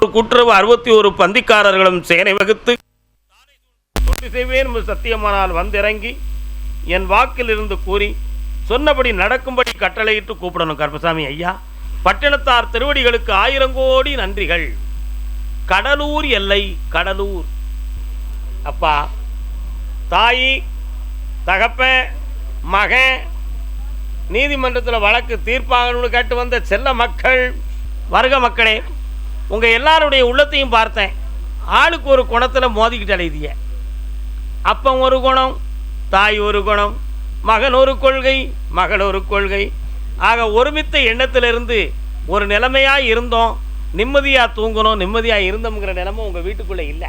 ஒரு கூட்டுறவு அறுபத்தி ஒரு பந்திக்காரர்களும் சேனை வகுத்து தொண்டு செய்வேன் என்று சத்தியமானால் வந்திறங்கி என் வாக்கில் இருந்து கூறி சொன்னபடி நடக்கும்படி கட்டளையிட்டு கூப்பிடணும் கருப்பசாமி ஐயா. பட்டினத்தார் திருவடிகளுக்கு ஆயிரம் கோடி நன்றிகள். கடலூர் எல்லை கடலூர். அப்பா தாயி தகப்ப மகன் நீதிமன்றத்தில் வழக்கு தீர்ப்பாகணும்னு கேட்டு வந்த செல்ல மக்கள் வருக மக்களே உங்கள் எல்லாருடைய உள்ளத்தையும் பார்த்தேன். ஆளுக்கு ஒரு குணத்தில் மோதிக்கிட்டு அழைதிய அப்பன் ஒரு குணம் தாய் ஒரு குணம் மகன் ஒரு கொள்கை மகள் ஒரு கொள்கை. ஆக ஒருமித்த எண்ணத்திலிருந்து ஒரு நிலைமையாக இருந்தோம். நிம்மதியாக தூங்கணும் நிம்மதியாக இருந்தோங்கிற நிலைமை உங்கள் வீட்டுக்குள்ளே இல்லை.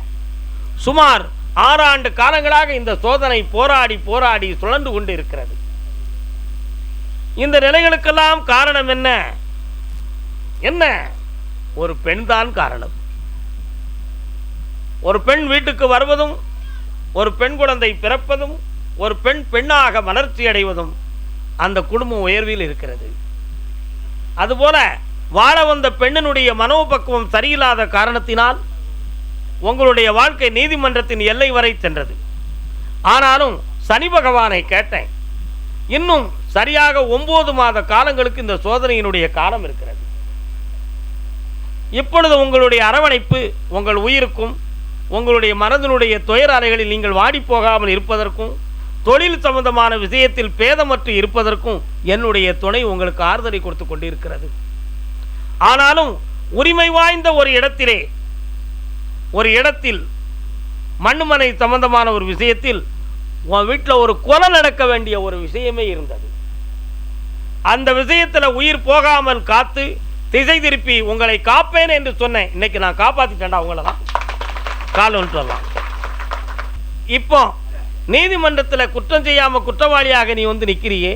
சுமார் ஆறு ஆண்டு காலங்களாக இந்த சோதனை போராடி போராடி சுழந்து கொண்டு இருக்கிறது. இந்த நிலைகளுக்கெல்லாம் காரணம் என்ன? என்ன? ஒரு பெண்தான் காரணம். ஒரு பெண் வீட்டுக்கு வருவதும் ஒரு பெண் குழந்தை பிறப்பதும் ஒரு பெண் பெண்ணாக வளர்ச்சி அடைவதும் அந்த குடும்பம் உயர்வில் இருக்கிறது. அதுபோல வாழ வந்த பெண்ணினுடைய மனோபக்குவம் சரியில்லாத காரணத்தினால் உங்களுடைய வாழ்க்கை நீதிமன்றத்தின் எல்லை வரை சென்றது. ஆனாலும் சனி பகவானை கேட்டேன். இன்னும் சரியாக ஒன்பது மாத காலங்களுக்கு இந்த சோதனையினுடைய காலம் இருக்கிறது. இப்பொழுது உங்களுடைய அரவணைப்பு உங்கள் உயிருக்கும் உங்களுடைய மனதினுடைய துயர் அறைகளில் நீங்கள் வாடி போகாமல் இருப்பதற்கும் தொழில் சம்பந்தமான விஷயத்தில் பேதமற்று இருப்பதற்கும் என்னுடைய துணை உங்களுக்கு ஆறுதலை கொடுத்து கொண்டிருக்கிறது. ஆனாலும் உரிமை வாய்ந்த ஒரு இடத்திலே ஒரு இடத்தில் மண்ணுமனை சம்பந்தமான ஒரு விஷயத்தில் உன் வீட்டில் ஒரு கொலை நடக்க வேண்டிய ஒரு விஷயமே இருந்தது. அந்த விஷயத்தில் உயிர் போகாமல் காத்து திசை திருப்பி உங்களை காப்பேன் என்று சொன்னேன். இன்னைக்கு நான் காப்பாத்திட்டேன்டா உங்களை தான். கால் வந்துட்டு வரலாம். இப்போ நீதிமன்றத்தில் குற்றம் செய்யாமல் குற்றவாளியாக நீ வந்து நிற்கிறியே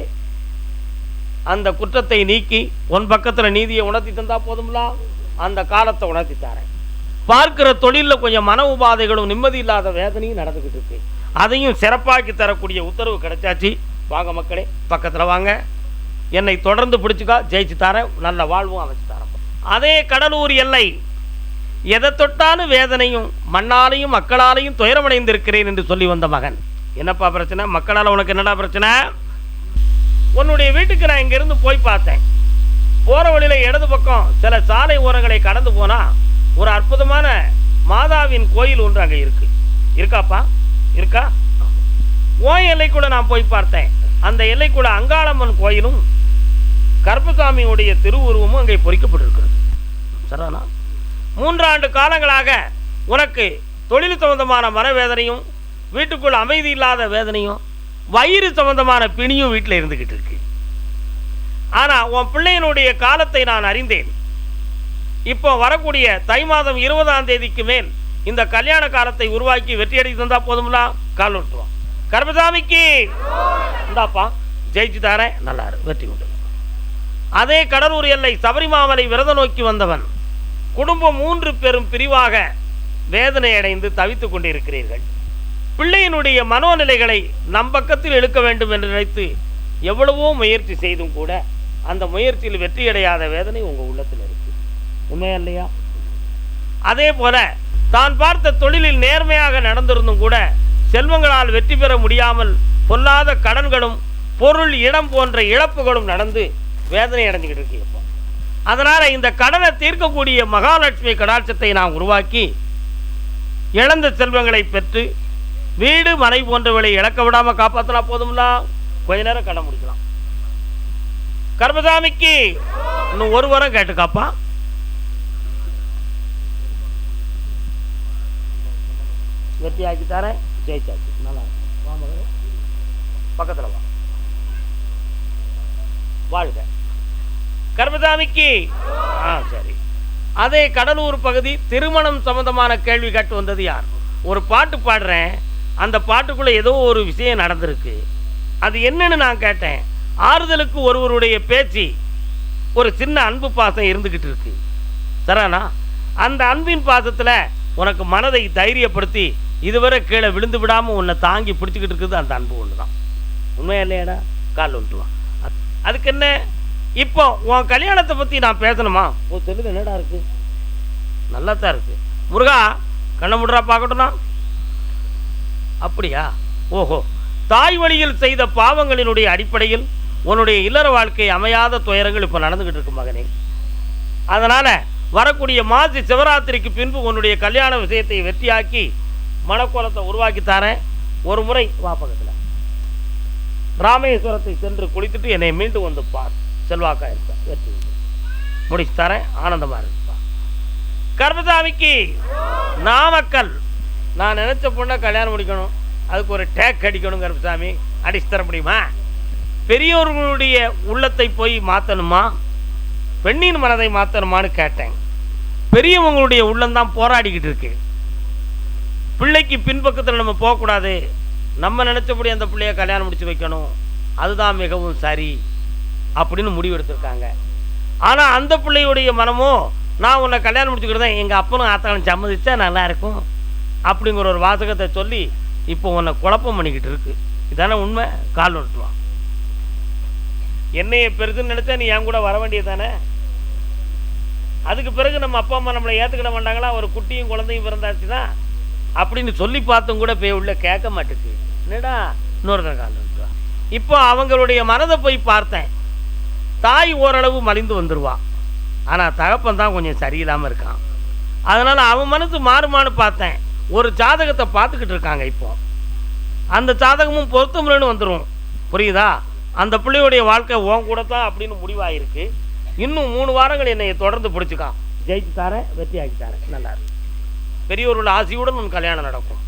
அந்த குற்றத்தை நீக்கி உன் பக்கத்தில் நீதியை உணர்த்தி தந்தா போதும்ல? அந்த காலத்தை உணர்த்தி தரேன். பார்க்கிற தொழிலில் கொஞ்சம் மன உபாதைகளும் நிம்மதி இல்லாத வேதனையும் நடந்துக்கிட்டு இருக்கு. அதையும் சிறப்பாக்கி தரக்கூடிய உத்தரவு கிடைச்சாச்சு. வாங்க மக்களே பக்கத்தில் வாங்க. என்னை தொடர்ந்து பிடிச்சிக்கா ஜெயிச்சு தரேன் நல்ல வாழ்வும் அமைச்சு தரேன். அதே கடலூர் எல்லை எதை தொட்டாலும் வேதனையும் மண்ணாலையும் மக்களாலையும் துயரமடைந்திருக்கிறேன் என்று சொல்லி வந்த மகன். என்னப்பா பிரச்சனை? மக்களால் உனக்கு என்னடா பிரச்சனை? உன்னுடைய வீட்டுக்கு நான் இங்கிருந்து போய் பார்த்தேன். போகிற வழியில் இடது பக்கம் சில சாலை ஓரங்களை கடந்து போனால் ஒரு அற்புதமான மாதாவின் கோயில் ஒன்று அங்கே இருக்குது இருக்காப்பா? இருக்கா? ஓ எல்லைக்குள்ளே நான் போய் பார்த்தேன். அந்த எல்லைக்குள்ள அங்காளம்மன் கோயிலும் கருப்பசாமியுடைய திருவுருவமும் அங்கே பொறிக்கப்பட்டிருக்கிறது. சரிதானா? மூன்றாண்டு காலங்களாக உனக்கு தொழில் சம்பந்தமான மனவேதனையும் வீட்டுக்குள் அமைதி இல்லாத வேதனையும் வயிறு சம்பந்தமான பிணியும் வீட்டில் இருந்துக்கிட்டு இருக்கு. ஆனால் உன் பிள்ளையினுடைய காலத்தை நான் அறிந்தேன். இப்போ வரக்கூடிய தை மாதம் இருபதாம் தேதிக்கு மேல் இந்த கல்யாண காலத்தை உருவாக்கி வெற்றியடி தந்தால் போதும்ல கால் விட்டுருவோம் கர்மசாமிக்கு இந்தாப்பா ஜெயிச்சு தாரேன். நல்லா வெற்றி உண்டு. அதே கடலூர் எல்லை சபரிமாமலை விரத நோக்கி வந்தவன் குடும்பம் மூன்று பெரும் பிரிவாக வேதனை அடைந்து தவித்துக் கொண்டிருக்கிறீர்கள். பிள்ளையினுடைய மனோநிலைகளை நம் பக்கத்தில் இழுக்க வேண்டும் என்று நினைத்து எவ்வளவோ முயற்சி செய்தும் கூட அந்த முயற்சியில் வெற்றியடையாத வேதனை உங்கள் உள்ளத்தில் இருக்கு. உண்மையா இல்லையா? அதே போல தான் பார்த்த தொழிலில் நேர்மையாக நடந்திருந்தும் கூட செல்வங்களால் வெற்றி பெற முடியாமல் பொல்லாத கடன்களும் பொருள் இடம் போன்ற இழப்புகளும் நடந்து வேதனை அடைஞ்சிக்கிட்டு இருக்கு இப்போ அதனால் இந்த கடனை தீர்க்கக்கூடிய மகாலட்சுமி கடாட்சத்தை நாம் உருவாக்கி இழந்த செல்வங்களை பெற்று வீடு மனை போன்றவர்களை இழக்க விடாமல் காப்பாற்றினா போதும்னா கொஞ்ச நேரம் கடன் முடிக்கலாம். கர்மசாமிக்கு இன்னும் ஒரு வாரம் கேட்டுக்காப்பா வெற்றி ஆக்கி தரேன். ஜெயிச்சாச்சு. நல்லா இருக்கு. பக்கத்தில் வா. வாழ்க. கர்மதாமிக்கு ஆ சரி. அதே கடலூர் பகுதி திருமணம் சம்பந்தமான கேள்வி கேட்டு வந்தது யார்? ஒரு பாட்டு பாடுறேன். அந்த பாட்டுக்குள்ளே ஏதோ ஒரு விஷயம் நடந்திருக்கு. அது என்னன்னு நான் கேட்டேன். ஆறுதலுக்கு ஒருவருடைய பேச்சு ஒரு சின்ன அன்பு பாசம் இருந்துக்கிட்டு இருக்கு. சரானா அந்த அன்பின் பாசத்தில் உனக்கு மனதை தைரியப்படுத்தி இதுவரை கீழே விழுந்து விடாமல் உன்னை தாங்கி பிடிச்சிக்கிட்டு இருக்குது அந்த அன்பு ஒன்று தான் உண்மையா இல்லையாடா? கால் விட்டுருவான் அதுக்கு என்ன? இப்போ உன் கல்யாணத்தை பற்றி நான் பேசணுமா? ஓ தெரியல என்னடா இருக்கு? நல்லா தான் இருக்கு. முருகா கண்ணை முடுறா பார்க்கட்டும்னா அப்படியா? ஓஹோ. தாய் வழியில் செய்த பாவங்களினுடைய அடிப்படையில் உன்னுடைய இல்லற வாழ்க்கை அமையாத துயரங்கள் இப்போ நடந்துக்கிட்டு இருக்கு மகனே. அதனால் வரக்கூடிய மாசி சிவராத்திரிக்கு பின்பு உன்னுடைய கல்யாண விஷயத்தை வெற்றியாக்கி மனக்கோலத்தை உருவாக்கி தரேன். ஒரு முறை வா பக்கத்தில். ராமேஸ்வரத்தை சென்று குளித்துட்டு என்னை மீண்டும் வந்து பார். செல்வாக்கா இருப்பேன் வெற்றி முடிச்சு தரேன். ஆனந்தமாக இருப்பா. கர்மசாமிக்கு நாமக்கல். நான் நினச்ச பொண்ணை கல்யாணம் முடிக்கணும். அதுக்கு ஒரு டேக் அடிக்கணும் கருப்பசாமி அடிச்சு தர முடியுமா? பெரியோர்களுடைய உள்ளத்தை போய் மாற்றணுமா பெண்ணின் மனதை மாற்றணுமான்னு கேட்டேன். பெரியவங்களுடைய உள்ளம்தான் போராடிக்கிட்டு இருக்கு. பிள்ளைக்கு பின்பக்கத்தில் நம்ம போகக்கூடாது. நம்ம நினச்சபடி அந்த பிள்ளைய கல்யாணம் முடிச்சு வைக்கணும். அதுதான் மிகவும் சரி அப்படின்னு முடிவு எடுத்திருக்காங்க. ஆனால் அந்த பிள்ளையுடைய மனமும் நான் உன்னை கல்யாணம் முடிச்சுக்கிறதேன் எங்கள் அப்பனும் ஆத்தாலும் சம்மதிச்சா நல்லா இருக்கும் அப்படிங்கிற ஒரு வாசகத்தை சொல்லி இப்போ உன்னை குழப்பம் பண்ணிக்கிட்டு இருக்கு. இதானே உண்மை? கால் நட்டுவான் என்னைய பெருசுன்னு நினச்சா நீ என் கூட வர வேண்டியது தானே அதுக்கு பிறகு நம்ம அப்பா அம்மா நம்மளை ஏற்றுக்கிட மாட்டாங்களா? ஒரு குட்டியும் குழந்தையும் பிறந்தாச்சு தான் அப்படின்னு சொல்லி பார்த்தும் கூட போய் உள்ள கேட்க மாட்டேக்கு. என்னடா? இன்னொருத்தர் கால் இப்போ அவங்களுடைய மனதை போய் பார்த்தேன். தாய் ஓரளவு மலிந்து வந்துடுவா ஆனால் தகப்பன் தான் கொஞ்சம் சரியில்லாமல் இருக்கான். அதனால் அவன் மனசு மாறுமான்னு பார்த்தேன். ஒரு ஜாதகத்தை பார்த்துக்கிட்டு இருக்காங்க இப்போ. அந்த ஜாதகமும் பொருத்தமில்லைன்னு வந்துடும் புரியுதா? அந்த பிள்ளையுடைய வாழ்க்கை உன் கூட தான் அப்படின்னு முடிவாயிருக்கு. இன்னும் மூணு வாரங்கள் என்னை தொடர்ந்து பிடிச்சிக்கான். ஜெயிச்சு தரேன் வெற்றி ஆக்கி தரேன் நல்லா இருக்கு. பெரியோர்கள் ஆசையுடன் உன் கல்யாணம் நடக்கும்.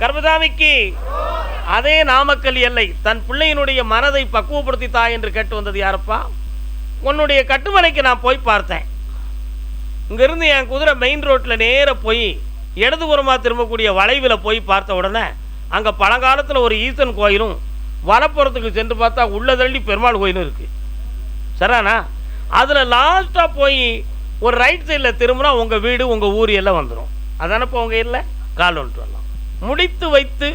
கர்மதாமிக்கு அதே நாமக்கல் எல்லை. தன் பிள்ளையினுடைய மனதை பக்குவப்படுத்தி தா என்று கேட்டு வந்தது யாரப்பா? உன்னுடைய கட்டுமலைக்கு நான் போய் பார்த்தேன். இங்கேருந்து என் குதிரை மெயின் ரோட்டில் நேராக போய் இடதுபுறமாக திரும்பக்கூடிய வளைவில் போய் பார்த்த உடனே அங்கே பழங்காலத்தில் ஒரு ஈசன் கோயிலும் வலப்புறத்துக்கு சென்று பார்த்தா உள்ள தள்ளி பெருமாள் கோயிலும் இருக்குது சரிண்ணா அதில் லாஸ்ட்டாக போய் ஒரு ரைட் சைடில் திரும்பினா உங்கள் வீடு உங்கள் ஊர் எல்லாம் வந்துடும் அதானப்போ உங்கள் இல்லை கால் வந்துட்டு வரலாம். முடித்து வைத்து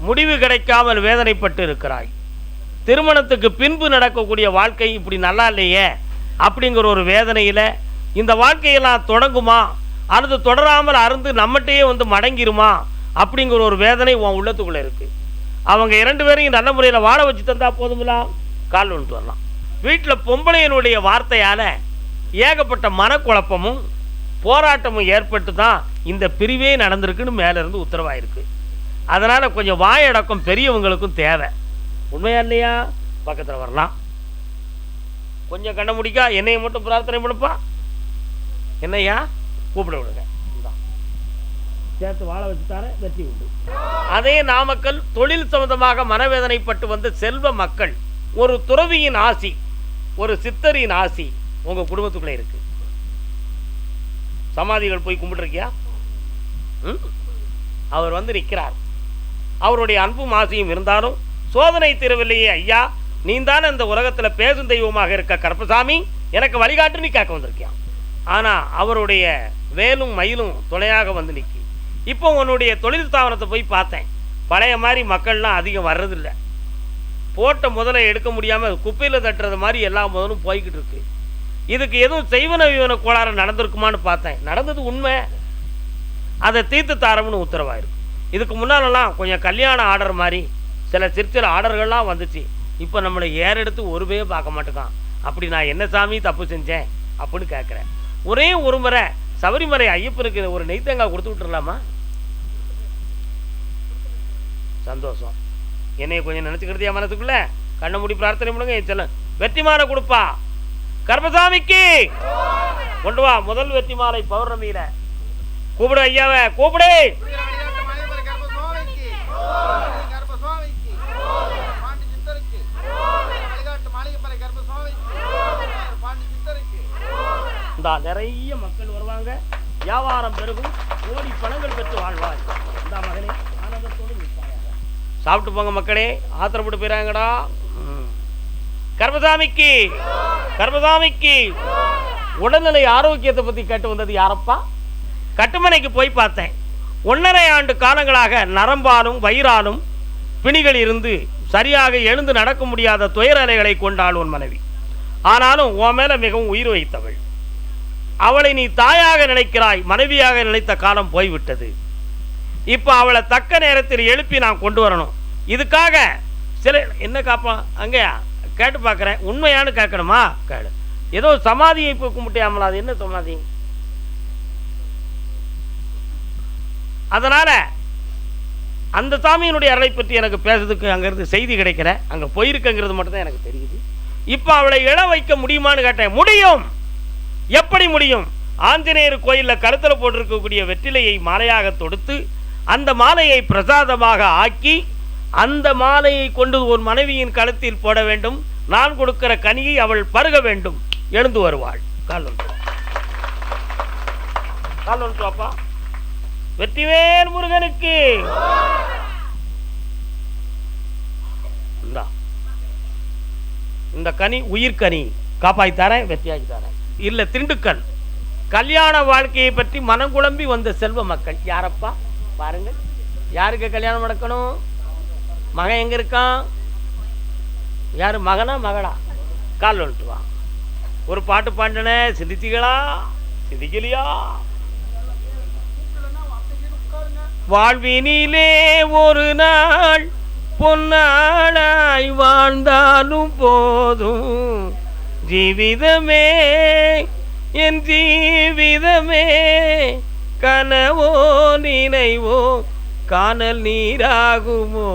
முடிவு கிடைக்காமல் வேதனைப்பட்டு இருக்கிறாய். திருமணத்துக்கு பின்பு நடக்கக்கூடிய வாழ்க்கை இப்படி நல்லா இல்லையே? அப்படிங்கிற ஒரு வேதனையில் இந்த வாழ்க்கையெல்லாம் தொடங்குமா? அல்லது தொடராமல் அருந்து நம்மகிட்டயே வந்து மடங்கிருமா? அப்படிங்கிற ஒரு வேதனை உன் உள்ளத்துக்குள்ளே இருக்குது அவங்க இரண்டு பேரையும் நல்ல முறையில் வாழ வச்சு தந்தால் போதுங்களா கால் வந்துட்டு வரலாம். வீட்டில் பொம்பளையனுடைய வார்த்தையால் ஏகப்பட்ட மனக்குழப்பமும் போராட்டமும் ஏற்பட்டு தான் இந்த பிரிவே நடந்திருக்குன்னு மேலேருந்து உத்தரவாயிருக்கு. அதனால் கொஞ்சம் வாயடக்கம் பெரியவங்களுக்கும் தேவை. உண்மையா இல்லையா? பக்கத்தில் வரலாம். கொஞ்சம் கண்ண முடிக்கா என்னையை மட்டும் பிரார்த்தனை பண்ணுப்பா. என்னையா? கூப்பிட விடுங்க. சேர்த்து வாழ வச்சு வெற்றி உண்டு. அதே நாமக்கல் தொழில் சம்பந்தமாக மனவேதனைப்பட்டு வந்த செல்வ மக்கள் ஒரு துறவியின் ஆசி ஒரு சித்தரின் ஆசி உங்கள் குடும்பத்துக்குள்ளே இருக்கு. சமாதிகள் போய் கும்பிட்டுருக்கியா? ம்? அவர் வந்து நிற்கிறார் அவருடைய அன்பும் ஆசையும் இருந்தாலும் சோதனை தீரவில்லையே ஐயா நீ தானே இந்த உலகத்தில் பேசும் தெய்வமாக இருக்க கருப்பசாமி எனக்கு வழிகாட்டு நீ கேட்க வந்திருக்கியான் ஆனால் அவருடைய வேலும் மயிலும் துணையாக வந்து நிற்கி இப்போ உன்னுடைய தொழில் ஸ்தாபனத்தை போய் பார்த்தேன். பழைய மாதிரி மக்கள்லாம் அதிகம் வர்றதில்லை. போட்ட முதலை எடுக்க முடியாமல் குப்பையில் தட்டுறது மாதிரி எல்லா முதலும் போய்கிட்டு இருக்கு. இதுக்கு எதுவும் செய்வன விவன கோளாறு நடந்திருக்குமான்னு பார்த்தேன். நடந்தது உண்மை. அதை தீர்த்து தாரம்னு உத்தரவாயிருக்கு. இதுக்கு முன்னாலெல்லாம் கொஞ்சம் கல்யாண ஆர்டர் மாதிரி சில சிற்சில ஆர்டர்கள்லாம் வந்துச்சு. இப்போ நம்மளை ஏறெடுத்து ஒரு பார்க்க மாட்டேங்கான் அப்படி நான் என்ன சாமி தப்பு செஞ்சேன்? அப்படின்னு கேட்குறேன். ஒரே ஒரு முறை சபரிமலை ஐயப்பனுக்கு ஒரு நெய்த்தங்காய் கொடுத்து விட்டுறலாமா? சந்தோஷம். என்னை கொஞ்சம் நினச்சிக்கிறதையா மனதுக்குள்ளே கண்ணை மூடி பிரார்த்தனை பண்ணுங்க என் செல்லம். கொடுப்பா. கர்மசாமிக்கு. கொண்டு வா முதல் வெற்றி மாலை பௌர்ணமியில. கூப்பிடு ஐயாவ கூப்பிடு. இந்தா நிறைய மக்கள் வருவாங்க. வியாபாரம் பெருகும். கோடி பணங்கள் பெற்று வாழ்வாய். இந்த மகனே ஆனந்தத்தோடு சாப்பிட்டு போங்க மக்களே. ஆத்திரப்பட்டு போயிறாங்கடா. கர்மசாமிக்கு. கர்மசாமிக்கு உடல்நிலை ஆரோக்கியத்தை பற்றி கேட்டு வந்தது யாரப்பா? கட்டுமனைக்கு போய் பார்த்தேன். ஒன்றரை ஆண்டு காலங்களாக நரம்பாலும் வயிறாலும் பிணிகள் இருந்து சரியாக எழுந்து நடக்க முடியாத துயர அலைகளை கொண்டாள் உன் மனைவி. ஆனாலும் உன் மேலே மிகவும் உயிர் வைத்தவள். அவளை நீ தாயாக நினைக்கிறாய் மனைவியாக நினைத்த காலம் போய்விட்டது. இப்போ அவளை தக்க நேரத்தில் எழுப்பி நான் கொண்டு வரணும். இதுக்காக சில என்ன காப்பான் அங்கேயா? கேட்டு பார்க்குறேன். உண்மையானு கேட்கணுமா? கேடு ஏதோ சமாதியை போய் கும்பிட்டியாமலா? அது என்ன சமாதி? அதனால் அந்த சாமியினுடைய அருளை பற்றி எனக்கு பேசுறதுக்கு அங்கேருந்து செய்தி கிடைக்கல. அங்கே போயிருக்கங்கிறது மட்டும்தான் எனக்கு தெரியுது. இப்போ அவளை இழ வைக்க முடியுமான்னு கேட்டேன். முடியும்! எப்படி முடியும்? ஆஞ்சநேயர் கோயிலில் கருத்தில் போட்டிருக்கக்கூடிய வெற்றிலையை மாலையாக தொடுத்து அந்த மாலையை பிரசாதமாக ஆக்கி அந்த மாலையை கொண்டு ஒரு மனைவியின் கழுத்தில் போட வேண்டும். நான் கொடுக்கிற கனியை அவள் பருக வேண்டும். எழுந்து வருவாள். கால் ஒன்று கால் ஒன்று அப்பா வெற்றிவேல் முருகனுக்கு. இந்த. கனி உயிர்கனி காப்பாற்றி தரேன் வெற்றியாக்கி தரேன். இல்ல திண்டுக்கல். கல்யாண வாழ்க்கையை பற்றி மனம் குழம்பி வந்த செல்வ மக்கள் யாரப்பா? பாருங்கள். யாருக்கு கல்யாணம் நடக்கணும்? மகன் எங்கே இருக்கான்? யாரு மகனா மகளா? கால் வந்துட்டு வா. ஒரு பாட்டு பாண்டன சிந்திச்சிகளா? சிந்திக்கலையா? வாழ்வினிலே ஒரு நாள் பொன்னாளாய் வாழ்ந்தாலும் போதும். ஜீவிதமே என் ஜீவிதமே கனவோ நினைவோ காணல் நீராகுமோ?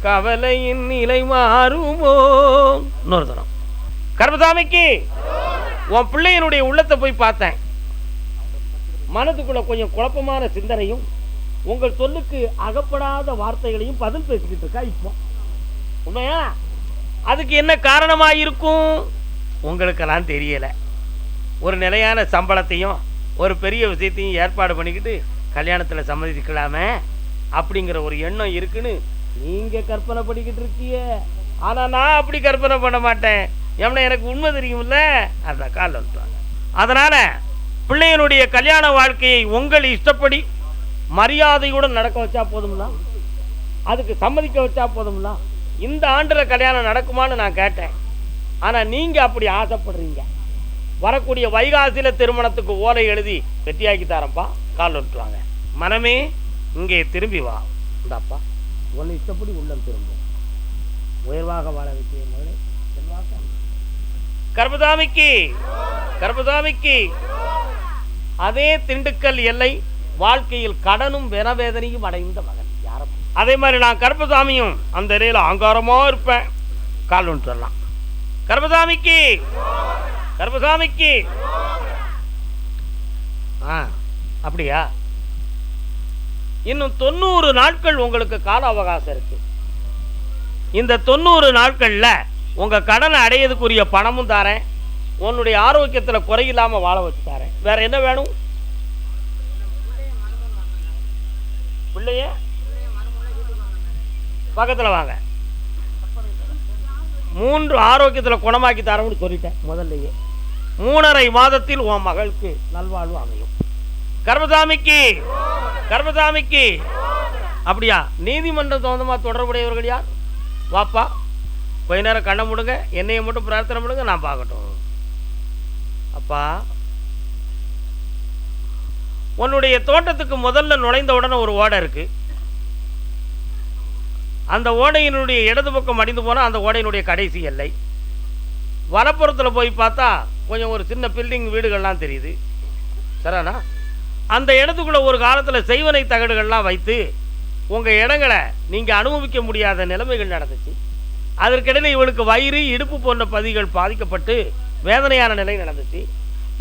கவலையின் நிலை மாறுமோ? இன்னொரு தரம். கர்மசாமிக்கு உன் பிள்ளையனுடைய உள்ளத்தை போய் பார்த்தேன். மனதுக்குள்ள கொஞ்சம் குழப்பமான சிந்தனையும் உங்கள் சொல்லுக்கு அகப்படாத வார்த்தைகளையும் பதில் பேசிக்கிட்டு இருக்கா இப்போ. உண்மையா? அதுக்கு என்ன காரணமாக இருக்கும் உங்களுக்கெல்லாம் தெரியலை. ஒரு நிலையான சம்பளத்தையும் ஒரு பெரிய விஷயத்தையும் ஏற்பாடு பண்ணிக்கிட்டு கல்யாணத்தில் சம்மதிக்கலாமே அப்படிங்கிற ஒரு எண்ணம் இருக்குன்னு நீங்கள் கற்பனை பண்ணிக்கிட்டு இருக்கிய. ஆனால் நான் அப்படி கற்பனை பண்ண மாட்டேன். ஏன்னா எனக்கு உண்மை தெரியும்ல? அதான் காலில் வந்துட்டாங்க. அதனால் பிள்ளையனுடைய கல்யாண வாழ்க்கையை உங்கள் இஷ்டப்படி மரியாதையுடன் நடக்க வச்சா போதும்னா அதுக்கு சம்மதிக்க வச்சா போதும்ல இந்த ஆண்டில் கல்யாணம் நடக்குமான்னு நான் கேட்டேன். ஆனால் நீங்கள் அப்படி ஆசைப்படுறீங்க. வரக்கூடிய வைகாசியில் திருமணத்துக்கு ஓலை எழுதி வெட்டியாக்கி தரேன்ப்பா. கால் விட்டுருவாங்க மனமே இங்கே திரும்பி வா. இந்தாப்பா உன்னை இஷ்டப்படி உள்ளம் திரும்பும் உயர்வாக வாழ வைக்கிற மகளே. செல்வாக்க கர்மதாமிக்கு கர்மதாமிக்கு அதே திண்டுக்கல் எல்லை வாழ்க்கையில் கடனும் வெனவேதனையும் அடைந்த மகன் யாரும் அதே மாதிரி நான் கருப்பசாமியும் அந்த இடையில ஆங்காரமாக இருப்பேன். கால் ஒன்று சொல்லலாம் கருப்பசாமிக்கு கருப்பசாமிக்கு ஆ. அப்படியா? இன்னும் தொண்ணூறு நாட்கள் உங்களுக்கு கால அவகாசம் இருக்கு. இந்த தொண்ணூறு நாட்களில் உங்கள் கடனை அடையதுக்குரிய பணமும் தரேன். உன்னுடைய ஆரோக்கியத்தில் குறையில்லாமல் வாழ வச்சு தரேன். வேற என்ன வேணும்? பிள்ளைய? பக்கத்தில் வாங்க. மூன்று ஆரோக்கியத்தில் குணமாக்கி தரோம்னு சொல்லிட்டேன் முதல்லயே. மூணரை மாதத்தில் உன் மகளுக்கு நல்வாழ்வு அமையும். கர்மசாமிக்கு. கர்மசாமிக்கு. அப்படியா? நீதிமன்றம் சொந்தமாக தொடர்புடையவர்கள் யார்? வாப்பா கொஞ்ச நேரம் கண்ணை முடுங்க என்னையை மட்டும் பிரார்த்தனை பண்ணுங்க நான் பார்க்கட்டும். அப்பா உன்னுடைய தோட்டத்துக்கு முதல்ல நுழைந்த உடனே ஒரு ஓடை இருக்கு. அந்த ஓடையினுடைய இடது பக்கம் அடிந்து போனால் அந்த ஓடையினுடைய கடைசி எல்லை. வலப்புறத்தில் போய் பார்த்தா கொஞ்சம் ஒரு சின்ன பில்டிங் வீடுகள்லாம் தெரியுது. சரிண்ணா அந்த இடத்துக்குள்ள ஒரு காலத்தில் செய்வனை தகடுகள்லாம் வைத்து உங்கள் இடங்களை நீங்கள் அனுபவிக்க முடியாத நிலைமைகள் நடந்துச்சு. அதற்கிடையில் இவளுக்கு வயிறு இடுப்பு போன்ற பதிகள் பாதிக்கப்பட்டு வேதனையான நிலை நடந்துச்சு.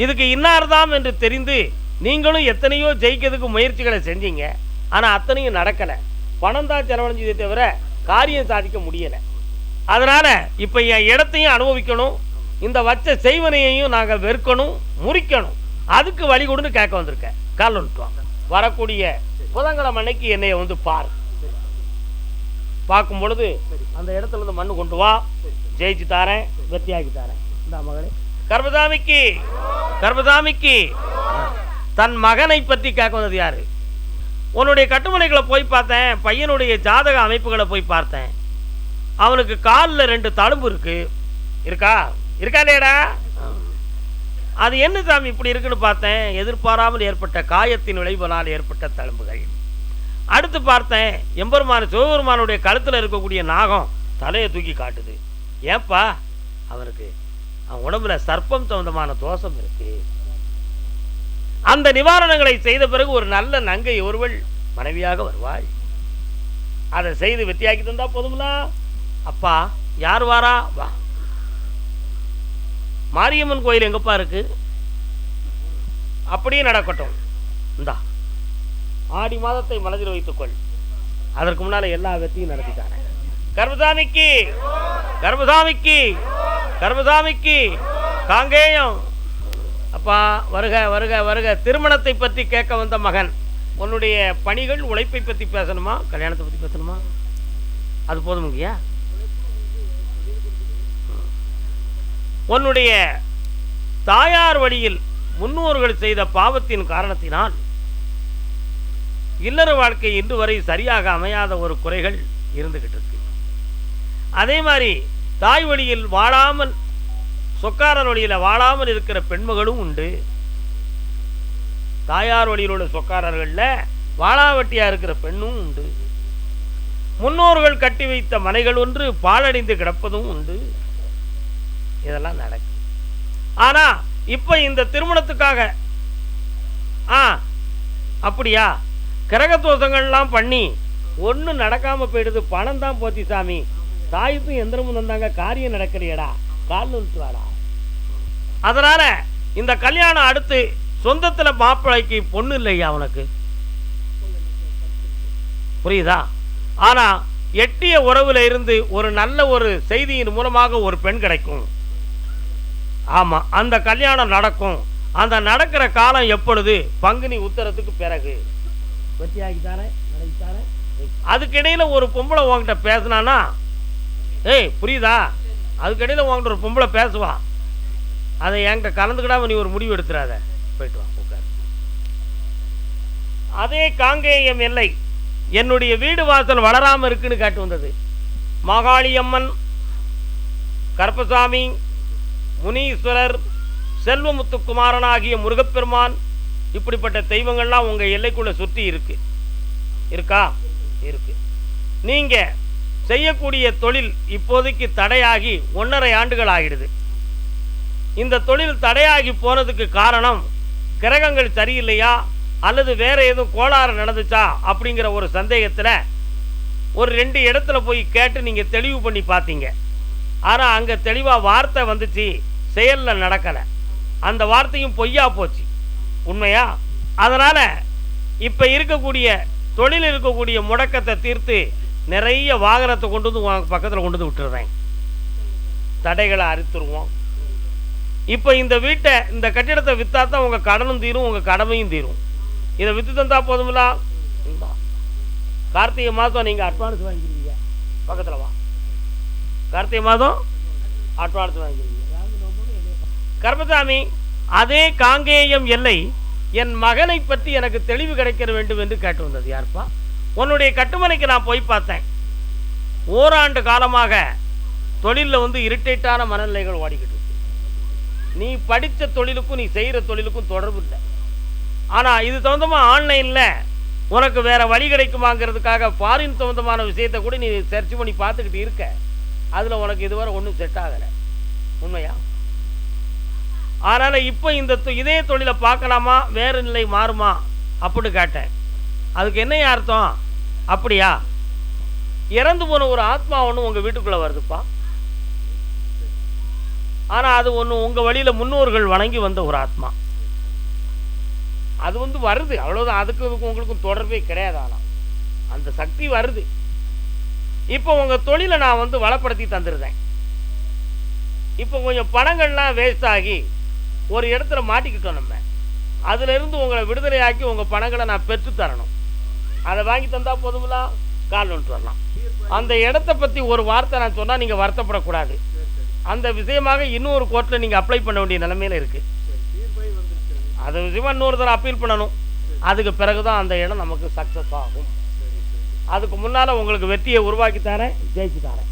இதுக்கு இன்னார்தாம் என்று தெரிந்து நீங்களும் எத்தனையோ ஜெயிக்கிறதுக்கு முயற்சிகளை செஞ்சீங்க. ஆனால் அத்தனையும் நடக்கலை. பணம் தான் செலவழிஞ்சதே தவிர காரியம் சாதிக்க முடியலை. அதனால் இப்போ என் இடத்தையும் அனுபவிக்கணும். இந்த வச்ச செய்வனையையும் நாங்கள் வெறுக்கணும் முறிக்கணும். அதுக்கு வழி கொடுன்னு கேட்க வந்திருக்கேன். கால் வரக்கூடிய புதன்கிழமை அன்னைக்கு என்னைய வந்து பார். பார்க்கும் பொழுது அந்த இடத்துல இருந்து மண்ணு கொண்டு வா. ஜெயிச்சு தாரேன் வெற்றியாக்கி தாரேன். இந்த மகளே. கர்மசாமிக்கு கர்மசாமிக்கு தன் மகனை பற்றி கேட்க வந்தது யாரு? உன்னுடைய கட்டுமனைகளை போய் பார்த்தேன் பையனுடைய ஜாதக அமைப்புகளை போய் பார்த்தேன். அவனுக்கு காலில் ரெண்டு தழும்பு இருக்கு. இருக்கா? இருக்கா இல்லையடா? அது என்ன சாமி இப்படி இருக்குன்னு பார்த்தேன்? எதிர்பாராமல் ஏற்பட்ட காயத்தின் விளைவுனால் ஏற்பட்ட தழும்புகள். அடுத்து பார்த்தேன் எம்பெருமான் சிவபெருமானுடைய கழுத்தில் இருக்கக்கூடிய நாகம் தலையை தூக்கி காட்டுது. ஏப்பா அவனுக்கு அவன் உடம்புல சர்ப்பம் சம்பந்தமான தோஷம் இருக்கு. அந்த நிவாரணங்களை செய்த பிறகு ஒரு நல்ல நங்கை ஒருவள் மனைவியாக வருவாள். அதை செய்து வெற்றியாக்கி தந்தா போதுங்களா அப்பா யார் வாரா? வா. மாரியம்மன் கோயில் எங்கப்பா இருக்கு? அப்படியே நடக்கட்டும். இந்தா. ஆடி மாதத்தை மனதில் வைத்துக்கொள். அதற்கு முன்னால எல்லா வெற்றியும் நடத்திட்டாங்க கர்மசாமிக்கு கர்மசாமிக்கு கர்மசாமிக்கு காங்கேயம். அப்பா வருக வருக வருக. திருமணத்தை பற்றி கேட்க வந்த மகன். உன்னுடைய பணிகள் உழைப்பை பற்றி பேசணுமா? கல்யாணத்தை பற்றி பேசணுமா? அது போதுமுங்கய்யா உன்னுடைய தாயார் வழியில் முன்னோர்கள் செய்த பாவத்தின் காரணத்தினால் இல்லற வாழ்க்கை இன்று வரை சரியாக அமையாத ஒரு குறைகள் இருந்துகிட்டு இருக்கு. அதே மாதிரி தாய் வழியில் வாழாமல் சொக்காரர் வழியில் வாழாமல் இருக்கிற பெண்மகளும் உண்டு. தாயார் வழியில் உள்ள சொக்காரர்களில் வாழாவட்டியாக இருக்கிற பெண்ணும் உண்டு. முன்னோர்கள் கட்டி வைத்த மனைகள் ஒன்று பாழடைந்து கிடப்பதும் உண்டு. இதெல்லாம் நடக்கும் ஆனா இப்போ இந்த திருமணத்துக்காக ஆ அப்படியா? கிரகதோஷங்கள்லாம் பண்ணி ஒன்றும் நடக்காமல் போயிடுது. பணம் தான் போச்சு சாமி. தாய்ப்பும் எந்திரமும் தந்தாங்க. காரியம் நடக்கிறியடா கால் வாடா அதனால இந்த கல்யாணம் அடுத்து சொந்தத்தில் மாப்பிள்ளைக்கு பொண்ணு இல்லையா அவனுக்கு புரியுதா? ஆனால் எட்டிய உறவில் இருந்து ஒரு நல்ல ஒரு செய்தியின் மூலமாக ஒரு பெண் கிடைக்கும். ஆமா அந்த கல்யாணம் நடக்கும். அந்த நடக்கிற காலம் எப்பொழுது? பங்குனி உத்தரத்துக்கு பிறகு. வெற்றியாகித்தானே நடக்கித்தானே அதுக்கிடையில ஒரு பொம்பளை உன்கிட்ட பேசினானா ஏய் புரியுதா? அதுக்கிடையில உன்கிட்ட ஒரு பொம்பளை பேசுவா. அதை என்கிட்ட கலந்துக்கிடாம நீ ஒரு முடிவு எடுத்துறாத போயிட்டு வா உட்கார். அதே காங்கேயம் எல்லை. என்னுடைய வீடு வாசல் வளராம இருக்குன்னு காட்டு வந்தது. மாகாளியம்மன் கருப்பசாமி முனீஸ்வரர் செல்வமுத்துக்குமாரன் ஆகிய முருகப்பெருமான் இப்படிப்பட்ட தெய்வங்கள்லாம் உங்கள் எல்லைக்குள்ளே சுற்றி இருக்கு. இருக்கா? இருக்கு. நீங்கள் செய்யக்கூடிய தொழில் இப்போதைக்கு தடையாகி ஒன்றரை ஆண்டுகள் ஆகிடுது. இந்த தொழில் தடையாகி போனதுக்கு காரணம் கிரகங்கள் சரியில்லையா? அல்லது வேற எதுவும் கோளாறு நடந்துச்சா? அப்படிங்கிற ஒரு சந்தேகத்தில் ஒரு ரெண்டு இடத்துல போய் கேட்டு நீங்கள் தெளிவு பண்ணி பார்த்தீங்க. ஆனால் அங்கே தெளிவாக வார்த்தை வந்துச்சு. செயலில் நடக்கலை. அந்த வார்த்தையும் பொய்யா போச்சு. உண்மையா? அதனால் இப்போ இருக்கக்கூடிய தொழில் இருக்கக்கூடிய முடக்கத்தை தீர்த்து நிறைய வாகனத்தை கொண்டு வந்து உங்க பக்கத்தில் கொண்டு வந்து விட்டுறேன் தடைகளை அறுத்துருவோம். இப்போ இந்த வீட்டை இந்த கட்டிடத்தை விற்றா தான் உங்கள் கடனும் தீரும் உங்கள் கடமையும் தீரும். இதை விற்று தந்தால் போதுமில்லா? கார்த்திகை மாதம் நீங்கள் அட்வான்ஸ் வாங்கிக்கிறீங்க. பக்கத்தில் வா. கார்த்திகை மாதம் அட்வான்ஸ் வாங்கிக்கிறீங்க. கர்மசாமி அதே காங்கேயம் எல்லை என் மகனை பற்றி எனக்கு தெளிவு கிடைக்க வேண்டும் என்று கேட்டு வந்தது. யார்ப்பா? உன்னுடைய கட்டுமனைக்கு நான் போய் பார்த்தேன். ஓராண்டு காலமாக தொழிலில் வந்து இரிட்டேட்டான மனநிலைகள் ஓடிக்கிட்டு நீ படித்த தொழிலுக்கும் நீ செய்கிற தொழிலுக்கும் தொடர்பு இல்லை. ஆனால் இது சம்மந்தமாக ஆன்லைனில் உனக்கு வேற வழி கிடைக்குமாங்கிறதுக்காக ஃபாரின் சம்மந்தமான விஷயத்தை கூட நீ சர்ச் பண்ணி பார்த்துக்கிட்டு இருக்க. அதில் உனக்கு இதுவரை ஒன்றும் செட் ஆகலை. உண்மையா? அதனால் இப்போ இந்த தொ- இதே தொழிலை பார்க்கலாமா? வேறு நிலை மாறுமா? அப்படின்னு கேட்டேன். அதுக்கு என்ன அர்த்தம்? அப்படியா? இறந்து போன ஒரு ஆத்மா ஒன்று உங்கள் வீட்டுக்குள்ளே வருதுப்பா. ஆனால் அது ஒன்று உங்கள் வழியில் முன்னோர்கள் வணங்கி வந்த ஒரு ஆத்மா. அது வந்து வருது. அவ்வளோதான் அதுக்கு இதுக்கும் உங்களுக்கும் தொடர்பே கிடையாது ஆனால் அந்த சக்தி வருது. இப்போ உங்கள் தொழிலை நான் வந்து வளப்படுத்தி தந்துருந்தேன் இப்போ கொஞ்சம் பணங்கள்லாம் வேஸ்ட் ஆகி ஒரு இடத்துல மாட்டிக்கிட்டோம் நம்ம. அதுலேருந்து உங்களை விடுதலையாக்கி உங்கள் பணங்களை நான் பெற்று தரணும். அதை வாங்கி தந்தால் போதுங்களா கால் ஒன்று வரலாம். அந்த இடத்த பற்றி ஒரு வார்த்தை நான் சொன்னால் நீங்கள் வருத்தப்படக்கூடாது. அந்த விஷயமாக இன்னொரு கோர்ட்டில் நீங்கள் அப்ளை பண்ண வேண்டிய நிலைமையில இருக்குது அது விஷயமா இன்னொரு தடவை அப்பீல் பண்ணணும். அதுக்கு பிறகு தான் அந்த இடம் நமக்கு சக்ஸஸ் ஆகும். அதுக்கு முன்னால் உங்களுக்கு வெற்றியை உருவாக்கி தரேன் ஜெயிச்சு தரேன்.